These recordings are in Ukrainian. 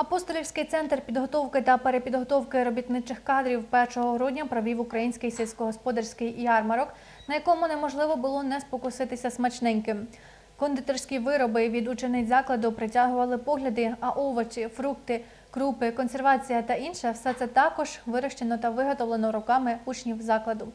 Апостолівський центр підготовки та перепідготовки робітничих кадрів 1 грудня провів український сільськогосподарський ярмарок, на якому неможливо було не спокуситися смачненьким. Кондитерські вироби від учениць закладу притягували погляди, а овочі, фрукти, крупи, консервація та інше все це також вирощено та виготовлено руками учнів закладу.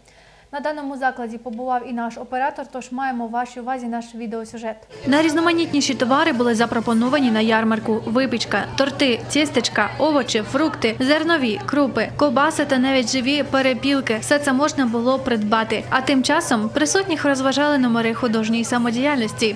На даному закладі побував і наш оператор, тож маємо в вашій увазі наш відеосюжет. Найрізноманітніші товари були запропоновані на ярмарку: випічка, торти, тістечка, овочі, фрукти, зернові, крупи, ковбаси та навіть живі перепілки. Все це можна було придбати. А тим часом присутніх розважали номери художньої самодіяльності.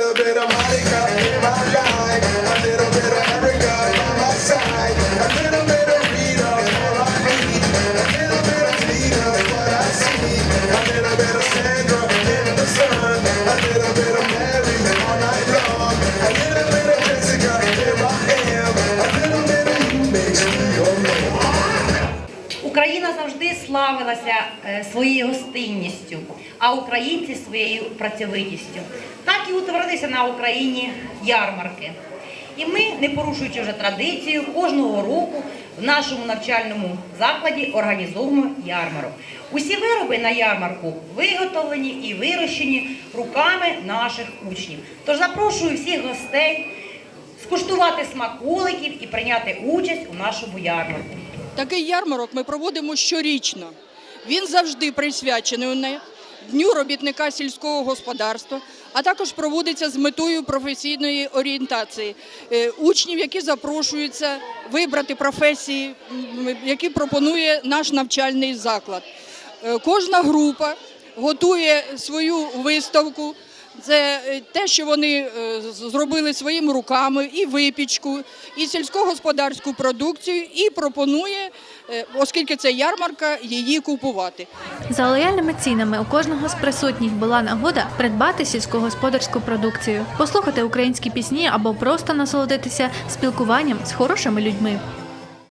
Завжди славилася е, своєю гостинністю, а українці своєю працьовитістю. Так і утворилися на Україні ярмарки. І ми, не порушуючи вже традицію, кожного року в нашому навчальному закладі організовуємо ярмарок. Усі вироби на ярмарку виготовлені і вирощені руками наших учнів. Тож запрошую всіх гостей скуштувати смаколиків і прийняти участь у нашому ярмарку. Такий ярмарок ми проводимо щорічно. Він завжди присвячений Дню робітника сільського господарства, а також проводиться з метою професійної орієнтації Е, учнів, які запрошуються вибрати професії, які пропонує наш навчальний заклад. Е, Кожна група готує свою виставку. Це е, те, що вони е, зробили своїми руками, і випічку, і сільськогосподарську продукцію, і пропонує, е, оскільки це ярмарка, її купувати. За лояльними цінами у кожного з присутніх була нагода придбати сільськогосподарську продукцію, послухати українські пісні або просто насолодитися спілкуванням з хорошими людьми.